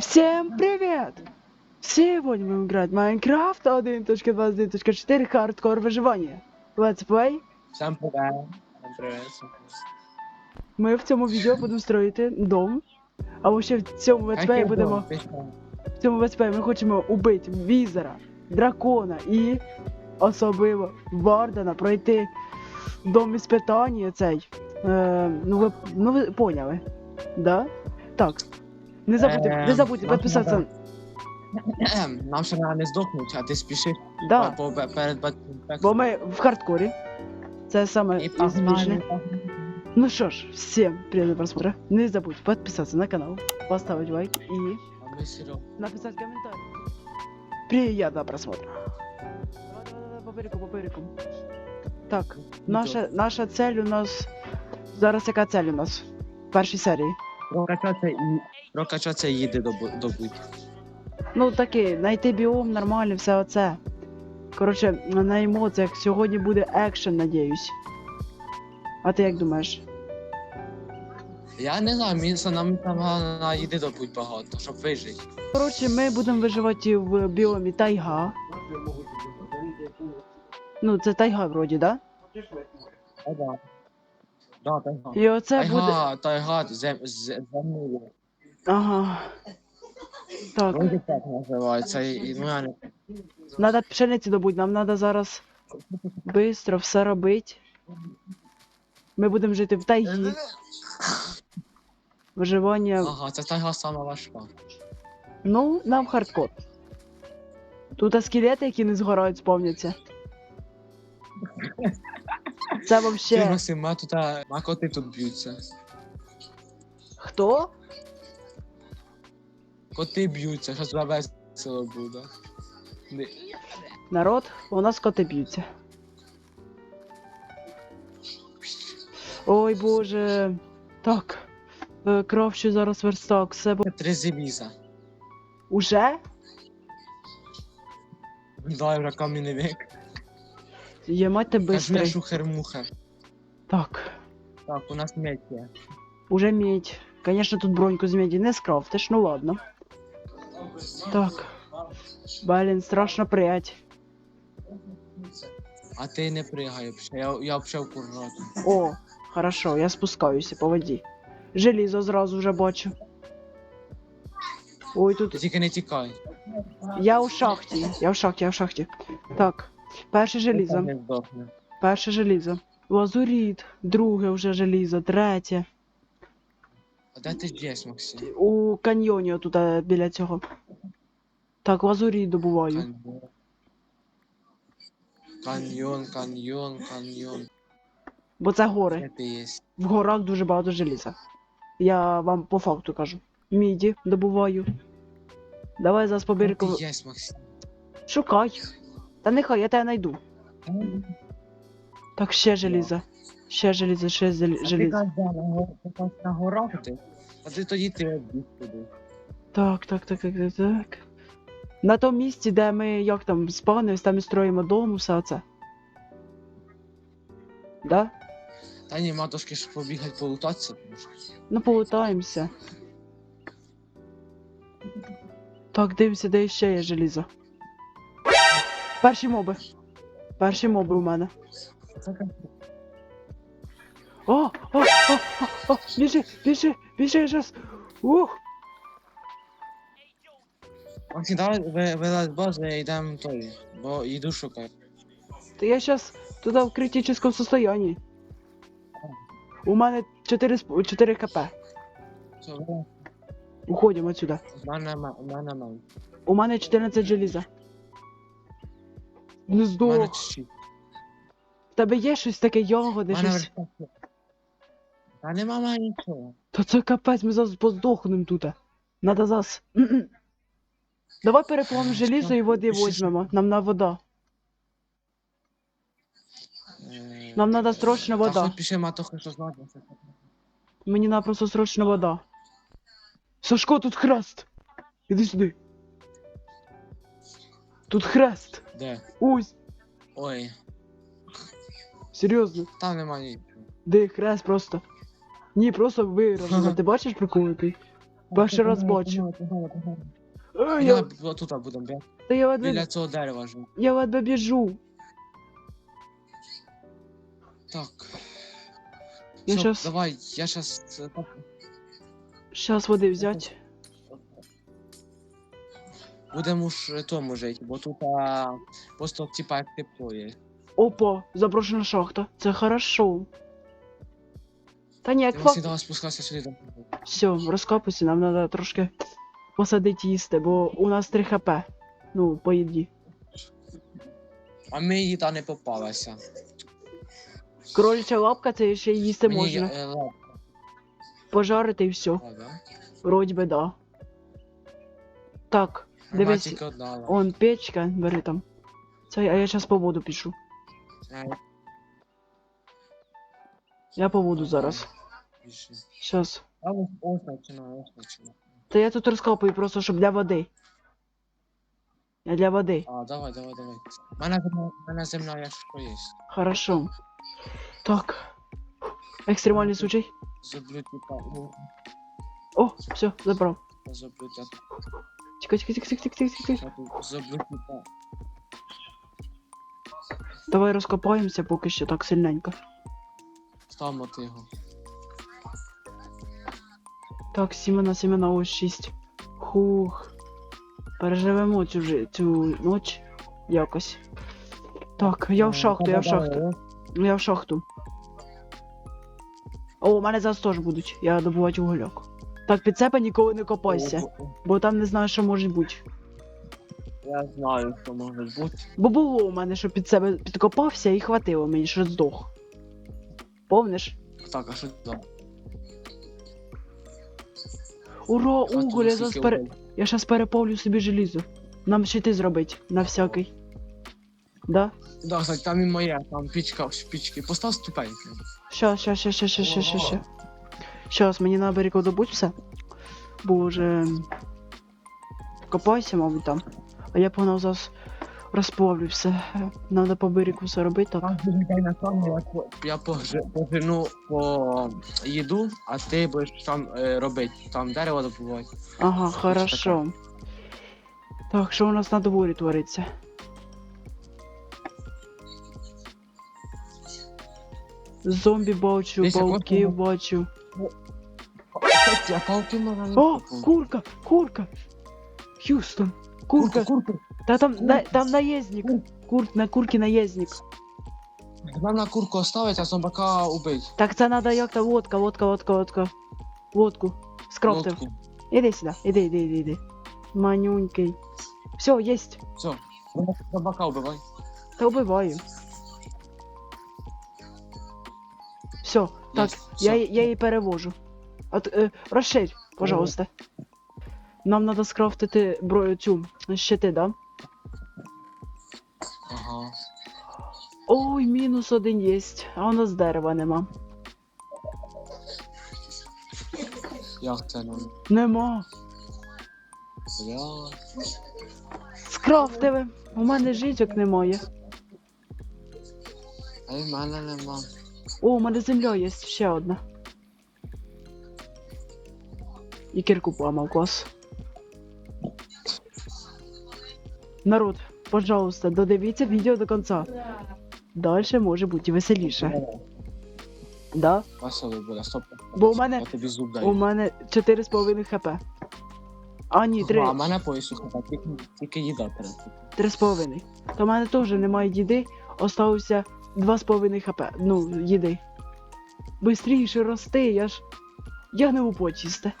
Всем привет! Сегодня будем играть в Майнкрафт 1.21.4 хардкор выживание. Let's play. Всем привет. Привет. Ми в цьому відео будемо строїти дом. А ще в цьому let's будемо. В цьому let's ми хочемо убити візера, дракона і особливо Вардена пройти дом із питання цей. Е, ну ви ну ви поняли. Да? Так. Не забудьте, не Ем, забудьте нам підписатися. треба- Ем, Нам ще треба не здохнути, а ти спішиш Да. по- по- перед батьком. Бо ми в хардкорі. Це саме І пізніше. погнали. Ну что ж, всем приятного просмотра. Не забудь подписаться на канал, поставить лайк и А ми Серега. написать комментарий. Приятного просмотра. Давай, давай, давай, по берегу, по берегу. Так, наша, наша цель у нас... Зараз яка цель у нас? В першій серії. Прокачатися і прокачатися і їди добу- добуть. Ну таки, знайти біом, нормально, все оце. Коротше, на емоціях сьогодні буде екшен, надіюсь. А ти як думаєш? Я не знаю, мені це нам там на їди добуть багато, щоб вижити. Коротше, ми будемо виживати в біомі тайга. Ну, це тайга вроді, да? Ага. Да, тайга. І оце буде. Тайга, тайга, зем, з- землі. Ага. Так, Вроді так називається. І, ну, я не... треба пшениці добути, нам треба зараз швидко все робити. Ми будемо жити в тайгі. Виживання. Ага, це тайга сама важка. Ну, нам хардкор. Тут скелети, які не згорають, сповняться. Це Ще... вообще. Максим, мене тут а, а коти тут б'ються. Хто? Коти б'ються, щось тебе весело буде. Не- Народ, у нас коти б'ються. Ой боже. Так. Е, Кравчу зараз верстак, все бо. Три зеліза. Уже? Дай вже кам'яний вік. Є мать ти Кажу бистрий. шухер-мухер. Так. Так, у нас медь є. Уже медь. Конечно, тут броньку з меді не скрафтиш, ну ладно. Так. Блін, страшно прять. А ти не пригай, взагалі. я, я взагалі акуратно. О, хорошо, я спускаюся по воді. Желізо зразу вже бачу. Ой, тут. тільки не тікай. Я у шахті. Я в шахті, я в шахті. Так. Перше желізо. Не здохне. Перше желізо. Лазуріт. Друге вже желізо. Третє. А де ти є, Максим? У каньйоні отут е, біля цього. Так, лазуріт добуваю. Каньйон. Каньйон, каньйон, каньйон. Бо це Де гори. ти є? В горах дуже багато желіза. Я вам по факту кажу. Міді добуваю. Давай зараз по Де берегу. ти є, Максим? Шукай. Та нехай, я тебе знайду. Так, ще желізо. Ще желізо, ще зел- А ти желізо. на горах ти? А ти тоді ти обіг туди. Так, так, так, так, так, так. На тому місці, де ми як там спавнимось, там і строїмо дом, все це. Да? Та ні, матушки, щоб побігати полутатися. Ну, полутаємося. Так, дивимося, де ще є желізо. Перші моби. Перші моби у мене. О, о, о, о, о, біжи, біжи, біжи зараз. Ух, Максим, давай ви- вилазь і йдемо той, бо їду шукати. Та я сейчас туда в критическом состоянии. У мене 4, сп- 4 кп. Все. Уходимо отсюда. У мене ма- у мене мам. У мене 14 желіза. Не здох. В тебе є щось таке мене щось. Та нема мене нічого. Та це капець, ми зараз поздохнем тут. Надо зараз. Давай переплавимо желізо і води візьмемо. Нам на вода. Е, Нам надо срочно вода. Мені надо просто срочно вода. Сашко, тут хрест. Іди сюди. Тут хрест. Де? Ось. Ой, Серйозно. там нема нічого. Де хрест просто. Ні, просто виражено. Ти бачиш прикол який? Ще раз бачу. Ей, я, Я тут будемо, бля. та я ледве, Біля цього дерева живу. я ледве біжу. Так. Я Всё, щас- Давай, я щас... е, так, Щас води взять. Будемо ж е, тому жити, бо тут а, просто типа як тепло є. Опа, заброшена шахта. Це хорошо. Та ні, як Ти факт. завжди спускався сюди до Все, розкопуйся, нам треба трошки посадити їсти, бо у нас 3 хп. Ну, по їді. А мені їда не попалася. Кроляча лапка, це ще їсти Мені, можна. е, лапа, Пожарити і все. да? Вроді би, да. Так, дивись, тільки одна лапа. он печка, бери там. Це, а я зараз по воду пішу. Е, Я по воду зараз. більше. Щас. А ось ось починаю, ось починаю. Та я тут розкопую просто, щоб для води. Я для води. А, давай, давай, давай. У мене, земля- в мене земля, якщо є. Хорошо. Так. Екстремальний случай. Типа, ну, О, все, забрав. я зроблю тікай, тікай, тікай. Я тут зроблю типа. Давай розкопаємося поки що так сильненько. Ставимо ти його. Так, сімена, сімена, ось шість. Хух. Переживемо цю, жи- цю ніч якось. Так, я в шахту, я в шахту. Я в шахту. О, у мене зараз теж будуть. Я добувати угольок. Так, під себе ніколи не копайся, бо там не знаю, що може бути. Я знаю, що може бути. Бо було у мене, що під себе підкопався і хватило мені, що здох. Помниш? Так, а що там? Ура, уголь, я зараз пере... Я щас переповню собі желізо. Нам щити зробить, на всякий. Да? Да, кстати, там і моя, там пічка, пічки. Постав ступеньки. Щас, щас, щас, щас, щас, щас, щас, щас. Щас, мені на берегу добуть все. Копайся, мабуть, там. А я погнав зараз розплавлю все. Надо по берегу все робити так. Я, пожену по їду, а ти будеш там е, робити, там дерево добувати. Ага, хорошо. Так, що у нас на дворі твориться? Зомбі бачу, пауків кожного- бачу. А палки можна не О, купувати. курка, курка! Х'юстон, курка. курка. Та там, курка. на, там наездник. Кур, на курки наездник. Нам на курку оставить, а зомбака убить. Так це надо як то водка, водка, водка, водка. Водку. Скрафтив. Лодку. Іди сюди, іди, іди, іди, іди. Манюнький. Все, єсть. Все, зомбака убивай. Та вбиваю. Все, Так, я, я її перевожу. От, е, розширь, пожалуйста. Нам треба скрафтити бро, цю щити, да? Ага. Ой, мінус один єсть, а у нас дерева нема. Як це нам? Нема. Бля. Скрафтили. У мене житок немає. А й в мене нема. О, у мене земля є ще одна. І кірку поламав клас. Народ, пожалуйста, додивіться відео до кінця. Дальше може бути веселіше. Да? Весело буде, стоп. Бо у мене- Я тобі зуб У мене 4,5 хп. А ні, 3, А в мене поясу хіба, тільки, тільки їда треба. 3,5. То в мене теж немає їди, остався 2,5 хп. Ну, їди. Бистріше рости, я ж. Я не почисте.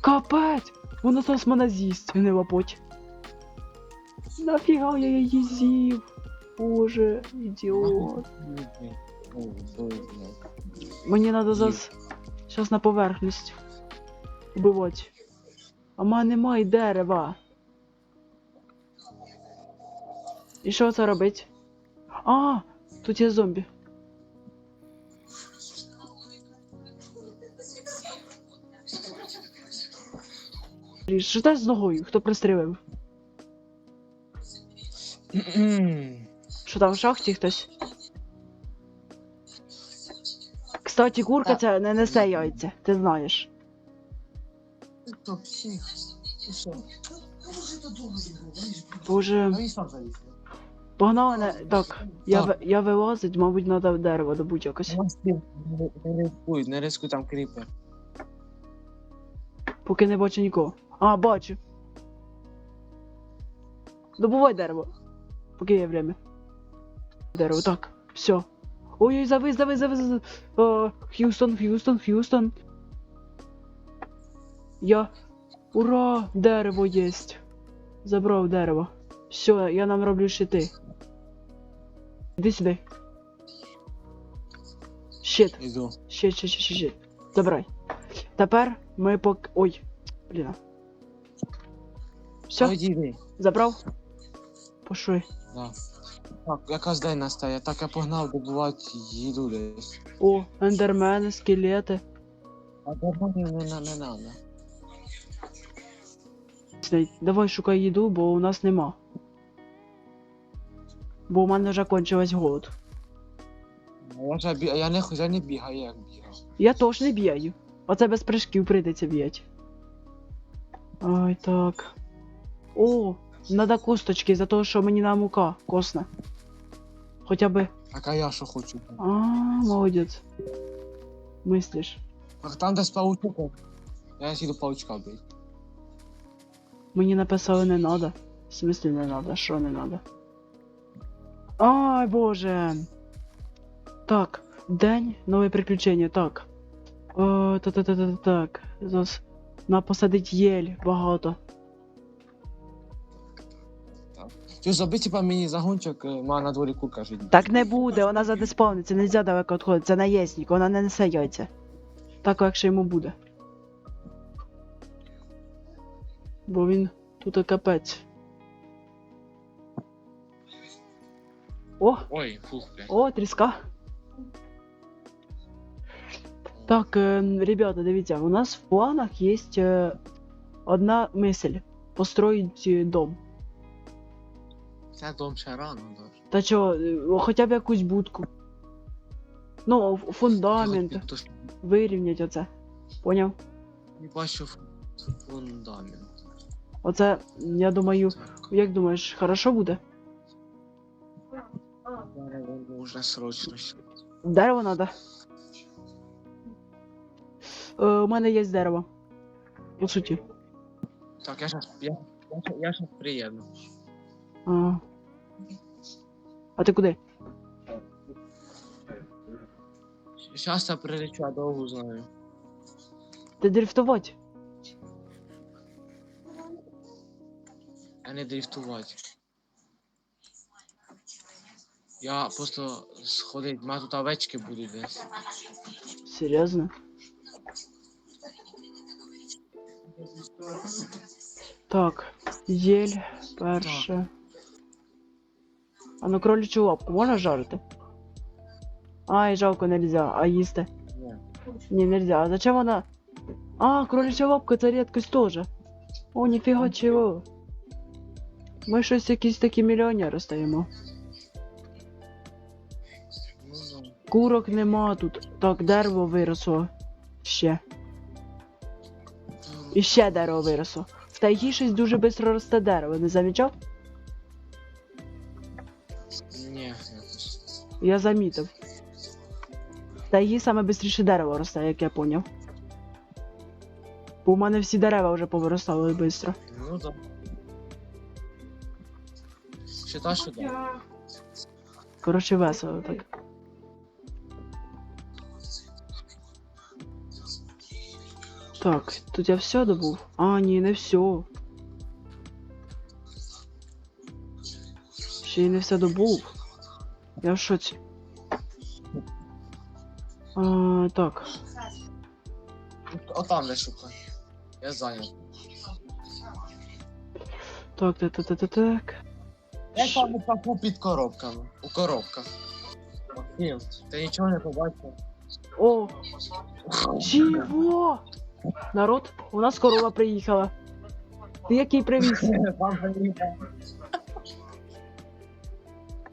Капець! Воно зараз мене з'їсть, не лапоть. Нафіга я її з'їв? Боже, ідіот. Мені треба зараз. Зараз на поверхність. Убивати. А в мене немає дерева. І що це робить? А, тут є зомбі. Що це з ногою? Хто пристрілив? Що там в шахті хтось? Кстати, курка це не несе яйця, ти знаєш. Боже, погнали. Так, я, Так. ви- я вилазить, мабуть, треба дерево добути якось. Не рискуй, не рискуй там кріпер. Поки не бачу нікого. А, бачу. Добувай дерево. Поки є время. Дерево, так. Все. Ой-ой, завис, завис, завис, завис. О, Х'юстон, Х'юстон, Х'юстон. Я. Ура! Дерево єсть. Забрав дерево. Все, я нам роблю щити. Іди сюди. Щит. Іду. Щит, щит, щит, щит, щит. Забирай. Тепер ми пок. Ой. Блін. Все, Ой, забрав? Пошли. Да. Так, якраз день настає, так я погнав добувати їду десь. О, ендермени, скелети. А давно не, не, не, не надо. Давай шукай їду, бо у нас нема. Бо у мене вже кончилась голод. Я, бі... я, не, я не бігаю, як бігав. Я теж не б'ю. Оце без прыжків прийдеться б'ять. Ой, так. О, надо косточки за те, що мені на мука косна. Хоча би. Так а я що хочу. А, молодець. Мислиш. Так там десь паучок. Я сіду паучка бить. Мені написали не надо. В смысле не надо? Що не надо? Ай, боже. Так, день, нове приключення, так. О, та та та та так. Зараз. На посадить єль багато. Ти зроби типа мені загончик, е, ма на дворі курка жить. Так не буде, вона задеспавниться, нельзя далеко відходити, це наєснік, вона не несе яйця. Так легше йому буде. Бо він тут капець. О, Ой, фух, блядь. О, тріска. Так, е, ребята, дивіться, у нас в планах є е, одна мисль. Построїть е, дом. Це дом ще рано, да. Та чо, хоча б якусь будку. Ну, фундамент, вирівнять оце. Поняв? не бачив фундамент. Оце, я думаю, як думаєш, хорошо буде? Дерево Можна срочно. Дерево надо. Е, у мене є дерево. По суті. Так, я щас, я, я, щас- я щас приїду. А, а ти куди? Щас я прилечу, а довго знаю. Ти дрифтувати? Я не дрифтувати. Я просто сходить, мене тут овечки будуть десь. Серйозно? Так, єль перше. А ну кроличу лапку можна жарити? Ай, жалко нельзя, а їсти? Ні. Не, нельзя. А зачем вона? А, кролича лапка це рідкость теж. О, ніфіга чого. Ми щось якісь такі мільйонери стаємо. Курок нема тут. Так, дерево виросло. Ще. І ще дерево виросло. В тайгі щось дуже швидко росте дерево, не замічав? Ні, якось. Я замітив. В тайгі саме швидше дерево росте, як я поняв. Бо у мене всі дерева вже повиростали швидко. Ну да. Ще та що да. Коротше, весело так. Так, тут я все добув. А, ні, не все. Ще й не все добув. Я в шоці. А, так. О там де шукай. Я зайнят. Так, так, так, так, так, так. Я там у паку під коробками. У коробках. Ні, ти нічого не побачив. О! Чего? Народ, у нас корова приїхала. Ти який привіз?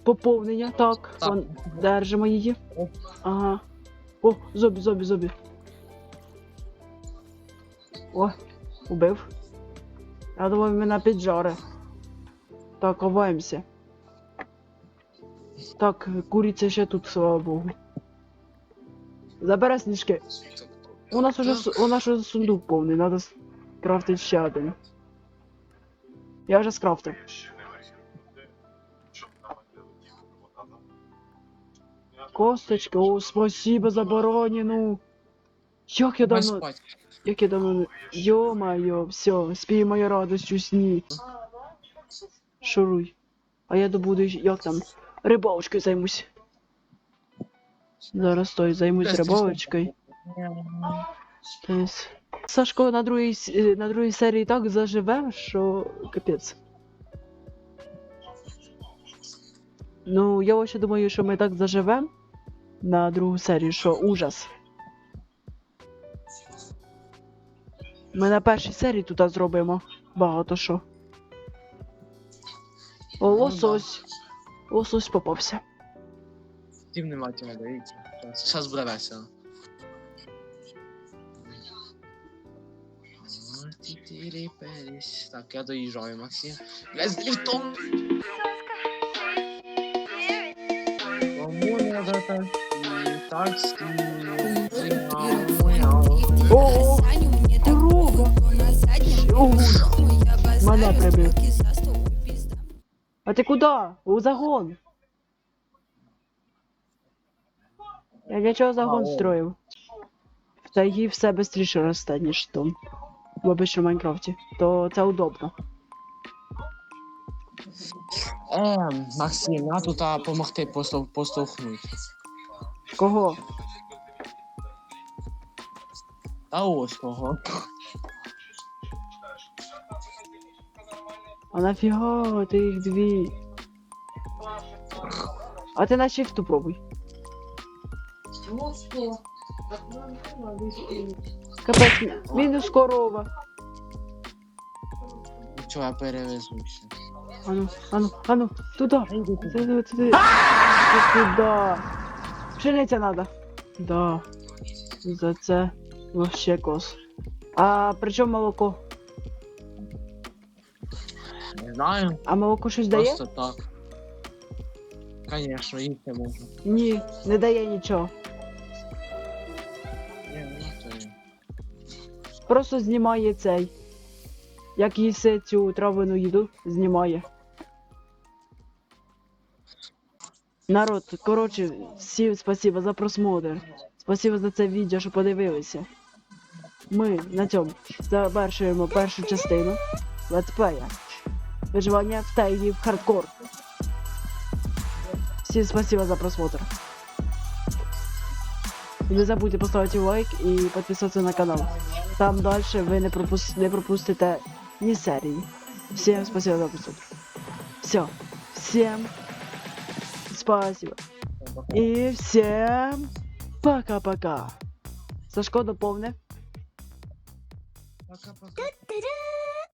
Поповнення, так. Так. вон, Держимо її. Ага. О, зомбі, зомбі, зомбі. О, убив. Я думав, мене піджаре. Так, ховаємося. Так, куриця ще тут, слава Богу. Забирай сніжки. У нас уже у нас уже сундук повний, надо с- крафтити ще один. Я вже скрафтив. Косточки, о, спасибо за баранину. Як я давно, спать. як я давно, Ё-моё, все, спи моя радость у сні. Шуруй. А я добуду, ще- як там, рибалочкою займусь. Зараз той займусь Блядь, рибалочкою. Тобто, Сашко на другій, е, на другій серії так заживе, що капець. Ну, я ще думаю, що ми так заживемо на другу серію, що ужас. Ми на першій серії тут зробимо багато що. О, Ну, лосось. Лосось попався. Тим нема тебе, дивіться. Зараз буде Так, я доїжджаю, Максим. Блядь, з! Кому таксі! Корова! Мене прибив. А ти куди? У загон. Я для чого загон строїв? В тайгі все швидше росте, ніж там. В обичному Майнкрафті. То це удобно. Е, Максим, я тут а, помогти постов, постовхнути. Кого? Та ось кого. А нафіга ти їх дві? А ти на shift пробуй. Капець, мі- мінус корова. Чого я перевезуся? Ану, ану, ану, туди. Туди. Туди, туди. Туди. Пшениця надо. Да. За це вообще кос. А при чому молоко? Не знаю, А молоко щось дає? просто так. Конечно, їсти можна. Ні, не дає нічого. Просто знімає цей. Як їси цю травину їду, знімає. Народ, коротше, всім спасибо за просмотр. Спасибо за це відео, що подивилися. Ми на цьому завершуємо першу частину летсплея. Виживання в тайгі в хардкор. Всім спасибо за просмотр. І не забудьте поставити лайк і підписатися на канал. Там дальше ви не, пропус... не пропустите ні серії. Всем спасибо за просмотр. Все. Всем спасибо. И всем пока-пока. Сашко доповне. Пока-пока.